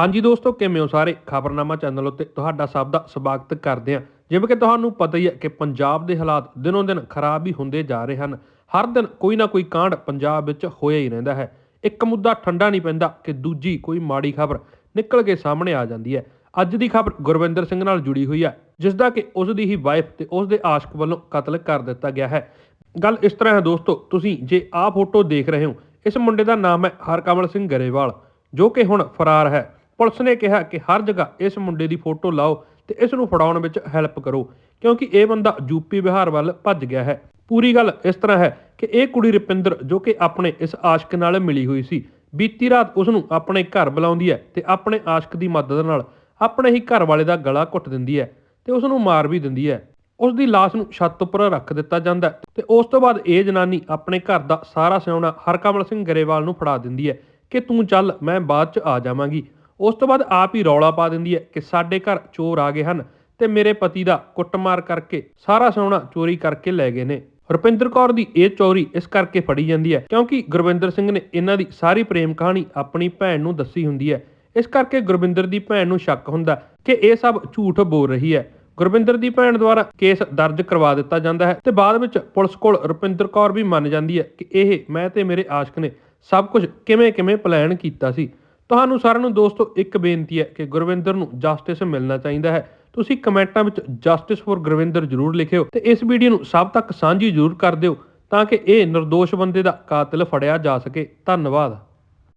ਹਾਂਜੀ ਦੋਸਤੋ, ਕਿਵੇਂ ਹੋ ਸਾਰੇ? ਖਬਰਨਾਮਾ ਚੈਨਲ ਉੱਤੇ ਤੁਹਾਡਾ ਸਭ ਦਾ ਸਵਾਗਤ ਕਰਦੇ ਹਾਂ। ਜਿਵੇਂ ਕਿ ਤੁਹਾਨੂੰ ਪਤਾ ਹੀ ਹੈ ਕਿ ਪੰਜਾਬ ਦੇ ਹਾਲਾਤ ਦਿਨੋਂ ਦਿਨ ਖਰਾਬ ਹੀ ਹੁੰਦੇ ਜਾ ਰਹੇ ਹਨ। ਹਰ ਦਿਨ ਕੋਈ ਨਾ ਕੋਈ ਕਾਂਡ ਪੰਜਾਬ ਵਿੱਚ ਹੋਇਆ ਹੀ ਰਹਿੰਦਾ ਹੈ। ਇੱਕ ਮੁੱਦਾ ਠੰਡਾ ਨਹੀਂ ਪੈਂਦਾ ਕਿ ਦੂਜੀ ਕੋਈ ਮਾੜੀ ਖਬਰ ਨਿਕਲ ਕੇ ਸਾਹਮਣੇ ਆ ਜਾਂਦੀ ਹੈ। ਅੱਜ ਦੀ ਖਬਰ ਗੁਰਵਿੰਦਰ ਸਿੰਘ ਨਾਲ ਜੁੜੀ ਹੋਈ ਹੈ ਜਿਸ ਦਾ ਕਿ ਉਸ ਦੀ ਹੀ ਵਾਈਫ ਤੇ ਉਸ ਦੇ ਆਸ਼ਕ ਵੱਲੋਂ ਕਤਲ ਕਰ ਦਿੱਤਾ ਗਿਆ ਹੈ। ਗੱਲ ਇਸ ਤਰ੍ਹਾਂ ਹੈ ਦੋਸਤੋ, ਤੁਸੀਂ ਜੇ ਆਹ ਫੋਟੋ ਦੇਖ ਰਹੇ ਹੋ, ਇਸ ਮੁੰਡੇ ਦਾ ਨਾਮ ਹੈ ਹਰਕਮਲ ਸਿੰਘ ਗਰੇਵਾਲ, ਜੋ ਕਿ ਹੁਣ ਫਰਾਰ ਹੈ। ਪੁਲਿਸ ਨੇ ਕਿਹਾ ਕਿ ਹਰ ਜਗ੍ਹਾ ਇਸ ਮੁੰਡੇ ਦੀ ਫੋਟੋ ਲਾਓ ਤੇ ਇਸ ਨੂੰ ਫੜਾਉਣ ਵਿੱਚ ਹੈਲਪ ਕਰੋ, ਕਿਉਂਕਿ ਇਹ ਬੰਦਾ ਯੂਪੀ ਬਿਹਾਰ ਵੱਲ ਭੱਜ ਗਿਆ ਹੈ। ਪੂਰੀ ਗੱਲ ਇਸ ਤਰ੍ਹਾਂ ਹੈ ਕਿ ਇਹ ਕੁੜੀ ਰੁਪਿੰਦਰ ਜੋ ਕਿ ਆਪਣੇ ਇਸ ਆਸ਼ਕ ਨਾਲ ਮਿਲੀ ਹੋਈ ਸੀ, ਬੀਤੀ ਰਾਤ ਉਸ ਨੂੰ ਆਪਣੇ ਘਰ ਬੁਲਾਉਂਦੀ ਹੈ ਤੇ ਆਪਣੇ ਆਸ਼ਕ ਦੀ ਮਦਦ ਨਾਲ ਆਪਣੇ ਹੀ ਘਰ ਵਾਲੇ ਦਾ ਗਲਾ ਘੁੱਟ ਦਿੰਦੀ ਹੈ ਤੇ ਉਸ ਨੂੰ ਮਾਰ ਵੀ ਦਿੰਦੀ ਹੈ। ਉਸ ਦੀ ਲਾਸ਼ ਨੂੰ ਛੱਤ ਉੱਪਰ ਰੱਖ ਦਿੱਤਾ ਜਾਂਦਾ ਹੈ ਤੇ ਉਸ ਤੋਂ ਬਾਅਦ ਇਹ ਜਨਾਨੀ ਆਪਣੇ ਘਰ ਦਾ ਸਾਰਾ ਸਿਉਣਾ ਹਰਕਮਲ ਸਿੰਘ ਗਰੇਵਾਲ ਨੂੰ ਫੜਾ ਦਿੰਦੀ ਹੈ ਕਿ ਤੂੰ ਚੱਲ, ਮੈਂ ਬਾਅਦ ਚ ਆ ਜਾਵਾਂਗੀ। ਉਸ ਤੋਂ ਬਾਅਦ ਆਪ ਹੀ ਰੌਲਾ ਪਾ ਦਿੰਦੀ ਹੈ ਕਿ ਸਾਡੇ ਘਰ ਚੋਰ ਆ ਗਏ ਹਨ ਤੇ ਮੇਰੇ ਪਤੀ ਦਾ ਕੁੱਟਮਾਰ ਕਰਕੇ ਸਾਰਾ ਸੋਨਾ ਚੋਰੀ ਕਰਕੇ ਲੈ ਗਏ ਨੇ। ਰੁਪਿੰਦਰ ਕੌਰ ਦੀ ਇਹ ਚੋਰੀ ਇਸ ਕਰਕੇ ਫੜੀ ਜਾਂਦੀ ਹੈ ਕਿਉਂਕਿ ਗੁਰਵਿੰਦਰ ਸਿੰਘ ਨੇ ਇਹਨਾਂ ਦੀ ਸਾਰੀ ਪ੍ਰੇਮ ਕਹਾਣੀ ਆਪਣੀ ਭੈਣ ਨੂੰ ਦੱਸੀ ਹੁੰਦੀ ਹੈ। ਇਸ ਕਰਕੇ ਗੁਰਵਿੰਦਰ ਦੀ ਭੈਣ ਨੂੰ ਸ਼ੱਕ ਹੁੰਦਾ ਕਿ ਇਹ ਸਭ ਝੂਠ ਬੋਲ ਰਹੀ ਹੈ। ਗੁਰਵਿੰਦਰ ਦੀ ਭੈਣ ਦੁਆਰਾ ਕੇਸ ਦਰਜ ਕਰਵਾ ਦਿੱਤਾ ਜਾਂਦਾ ਹੈ ਤੇ ਬਾਅਦ ਵਿੱਚ ਪੁਲਿਸ ਕੋਲ ਰੁਪਿੰਦਰ ਕੌਰ ਵੀ ਮੰਨ ਜਾਂਦੀ ਹੈ ਕਿ ਇਹ ਮੈਂ ਤੇ ਮੇਰੇ ਆਸ਼ਕ ਨੇ ਸਭ ਕੁਝ ਕਿਵੇਂ ਕਿਵੇਂ ਪਲਾਨ ਕੀਤਾ ਸੀ। ਤੁਹਾਨੂੰ ਸਾਰਿਆਂ ਨੂੰ ਦੋਸਤੋ ਇੱਕ ਬੇਨਤੀ ਹੈ ਕਿ ਗੁਰਵਿੰਦਰ ਨੂੰ ਜਸਟਿਸ ਮਿਲਣਾ ਚਾਹੀਦਾ ਹੈ। ਤੁਸੀਂ ਕਮੈਂਟਾਂ ਵਿੱਚ ਜਸਟਿਸ ਫੋਰ ਗੁਰਵਿੰਦਰ ਜ਼ਰੂਰ ਲਿਖਿਓ ਤੇ ਇਸ ਵੀਡੀਓ ਨੂੰ ਸਭ ਤੱਕ ਸਾਂਝੀ ਜ਼ਰੂਰ ਕਰ ਦਿਓ ਤਾਂ ਕਿ ਇਹ ਨਿਰਦੋਸ਼ ਬੰਦੇ ਦਾ ਕਾਤਲ ਫੜਿਆ ਜਾ ਸਕੇ। ਧੰਨਵਾਦ।